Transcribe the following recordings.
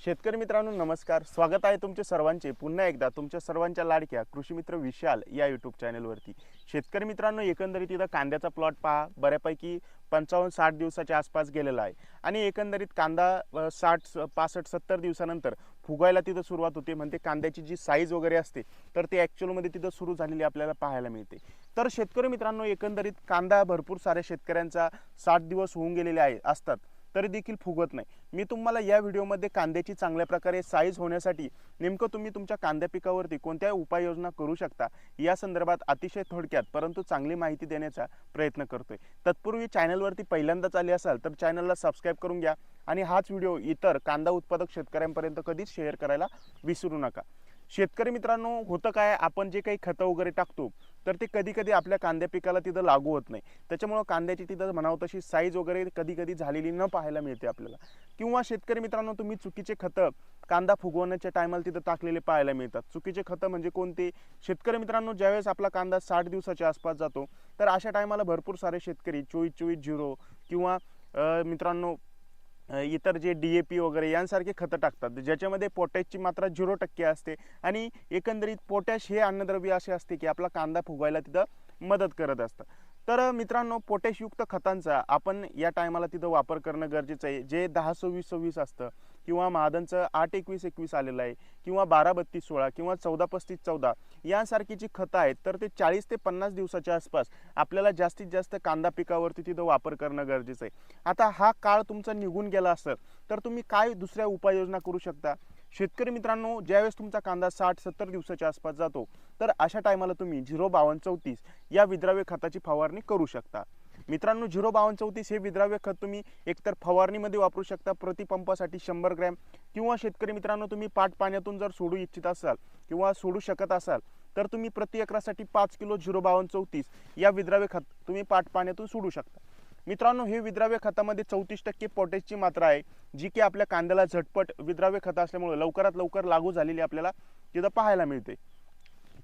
शेतकरी मित्रांनो नमस्कार. स्वागत आहे तुमचे सर्वांचे. पुन्हा एकदा तुमच्या सर्वांच्या लाडक्या कृषीमित्र विशाल या यूट्यूब चॅनलवरती शेतकरी मित्रांनो एकंदरीत इथं कांद्याचा प्लॉट पहा. बऱ्यापैकी पंचावन्न साठ दिवसाच्या आसपास गेलेला आहे. आणि एकंदरीत कांदा साठ स- पासष्ट सत्तर दिवसानंतर फुगायला तिथं सुरुवात होते. म्हणते कांद्याची जी साईज वगैरे असते तर ते ॲक्च्युअलमध्ये तिथं सुरू झालेली आपल्याला पाहायला मिळते. तर शेतकरी मित्रांनो एकंदरीत कांदा भरपूर साऱ्या शेतकऱ्यांचा साठ दिवस होऊन गेलेले आहे असतात. तरी देखील फुगत नाही. मी तुम्हाला या व्हिडिओमध्ये कांद्याची चांगल्या प्रकारे साईज होण्यासाठी नेमकं तुम्ही तुमच्या कांद्या पिकावरती कोणत्या उपाययोजना करू शकता या संदर्भात अतिशय थोडक्यात परंतु चांगली माहिती देण्याचा प्रयत्न करतोय. तत्पूर्वी चॅनलवरती पहिल्यांदाच आले असाल तर चॅनलला सबस्क्राईब करून घ्या आणि हाच व्हिडिओ इतर कांदा उत्पादक शेतकऱ्यांपर्यंत कधीच शेअर करायला विसरू नका. शेतकरी मित्रांनो होतं काय? आपण जे काही खतं वगैरे टाकतो तर ते कधी कधी आपल्या कांद्या पिकाला तिथं लागू होत नाही. त्याच्यामुळं कांद्याची तिथं म्हणावं तशी साईज वगैरे कधी कधी झालेली न पाहायला मिळते आपल्याला. किंवा शेतकरी मित्रांनो तुम्ही चुकीचे खतं कांदा फुगवण्याच्या टायमाला तिथं टाकलेले पाहायला मिळतात. चुकीचे खतं म्हणजे कोणते? शेतकरी मित्रांनो ज्यावेळेस आपला कांदा साठ दिवसाच्या आसपास जातो तर अशा टायमाला भरपूर सारे शेतकरी चोवीस चोवीस झिरो किंवा मित्रांनो इतर जे डी ए पी वगैरे यांसारखे खतं टाकतात. ज्याच्यामध्ये पोटॅशची मात्रा झिरो टक्के असते आणि एकंदरीत पोटॅश हे अन्नद्रव्य असे असते की आपला कांदा फुगवायला तिथं मदत करत असतं. तर मित्रांनो पोटॅशयुक्त खतांचा आपण या टायमाला तिथं वापर करणं गरजेचं आहे. जे दहा सव्वीस सव्वीस असतं किंवा महादनचं आठ एकवीस एकवीस आलेलं आहे किंवा बारा बत्तीस सोळा किंवा चौदा पस्तीस चौदा यांसारखी जी खतं आहेत तर ते चाळीस ते पन्नास दिवसाच्या आसपास आपल्याला जास्तीत जास्त कांदा पिकावरती तिथं वापर करणं गरजेचं आहे. आता हा काळ तुमचा निघून गेला असेल तर तुम्ही काय दुसऱ्या उपाययोजना करू शकता? शेतकरी मित्रांनो ज्यावेळेस तुमचा कांदा साठ सत्तर दिवसाच्या आसपास जातो तर अशा टायमाला तुम्ही झिरो बावन्न चौतीस या विद्राव्य खताची फवारणी करू शकता. मित्रांनो झिरो बावन्न चौतीस हे विद्राव्य खत तुम्ही एकतर फवारणीमध्ये वापरू शकता प्रतिपंपासाठी शंभर ग्रॅम. किंवा शेतकरी मित्रांनो तुम्ही पाट पाण्यातून जर सोडू इच्छित असाल किंवा सोडू शकत असाल तर तुम्ही प्रति एकरासाठी पाच किलो झिरो बावन्न चौतीस या विद्राव्य खत तुम्ही पाट पाण्यातून सोडू शकता. मित्रांनो हे विद्राव्य खतामध्ये चौतीस टक्के पोटॅशची मात्रा आहे जी की आपल्या कांद्याला झटपट विद्राव्य खत असल्यामुळे लवकरात लवकर लागू झालेली आपल्याला तिथं पाहायला मिळते.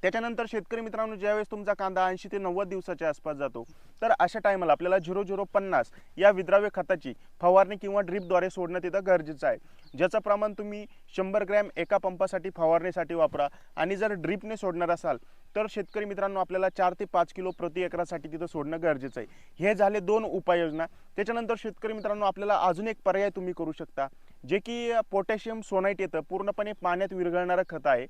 त्याच्यानंतर शेतकरी मित्रांनो ज्यावेळेस तुमचा कांदा ऐंशी ते नव्वद दिवसाच्या आसपास जातो तर अशा टायमाला आपल्याला झिरो झिरो पन्नास या विद्राव्य खताची फवारणी किंवा ड्रीपद्वारे सोडणं तिथं गरजेचं आहे. ज्याचं प्रमाण तुम्ही शंभर ग्रॅम एका पंपासाठी फवारणीसाठी वापरा आणि जर ड्रीपने सोडणार असाल तर शेतकरी मित्रांनो आपल्याला चार ते पाच किलो प्रति एकरासाठी तिथं सोडणं गरजेचं आहे. हे झाले दोन उपाययोजना. त्याच्यानंतर शेतकरी मित्रांनो आपल्याला अजून एक पर्याय तुम्ही करू शकता जे की पोटॅशियम सोनाईट येतं पूर्णपणे पाण्यात विरघळणारं खत आहे.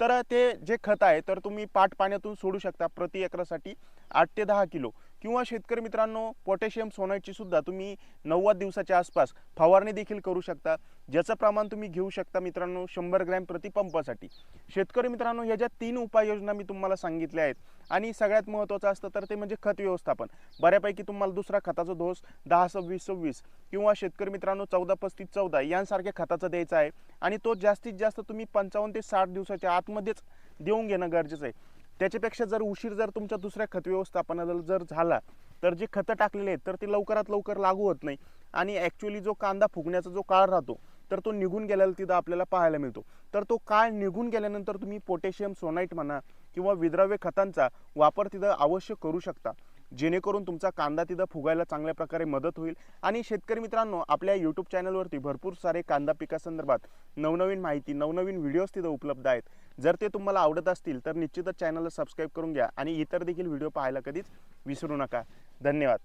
तर ते जे खत आहे तर तुम्ही पाट पाण्यातून सोडू शकता प्रति एकरासाठी आठ ते दहा किलो. किंवा शेतकरी मित्रांनो पोटॅशियम सोनाईटची सुद्धा तुम्ही नव्वद दिवसाच्या आसपास फवारणी देखील करू शकता. ज्याचं प्रमाण तुम्ही घेऊ शकता मित्रांनो शंभर ग्रॅम प्रति पंपासाठी. शेतकरी मित्रांनो ह्या ज्या तीन उपाययोजना मी तुम्हाला सांगितल्या आहेत आणि सगळ्यात महत्त्वाचं असतं तर ते म्हणजे खत व्यवस्थापन. बऱ्यापैकी तुम्हाला दुसरा खताचा डोस दहा सव्वीस सव्वीस किंवा शेतकरी मित्रांनो चौदा पस्तीस चौदा यांसारख्या खताचा द्यायचा आहे. आणि तो जास्तीत जास्त तुम्ही पंचावन्न ते साठ दिवसाच्या आतमध्येच देऊन घेणं गरजेचं आहे. त्याच्यापेक्षा जर उशीर जर तुमच्या दुसऱ्या खत व्यवस्थापनाला जर झाला तर जे खतं टाकलेले आहेत तर ते लवकरात लवकर लागू होत नाही. आणि ॲक्च्युली जो कांदा फुगण्याचा जो काळ राहतो तर तो निघून गेलेला तिथं आपल्याला पाहायला मिळतो. तर तो काळ निघून गेल्यानंतर तुम्ही पोटॅशियम सोनाईट म्हणा किंवा विद्राव्य खतांचा वापर तिथं अवश्य करू शकता. जेणेकरून तुमचा कांदा तिथं फुगायला चांगल्या प्रकारे मदत होईल. आणि शेतकरी मित्रांनो आपल्या यूट्यूब चॅनलवरती भरपूर सारे कांदा पिकासंदर्भात नवनवीन माहिती नवनवीन व्हिडिओज तिथं उपलब्ध आहेत. जर ते तुम्हाला आवडत असतील तर निश्चितच चॅनलला सबस्क्राईब करून घ्या. आणि इतर देखील व्हिडिओ पाहायला कधीच विसरू नका. धन्यवाद.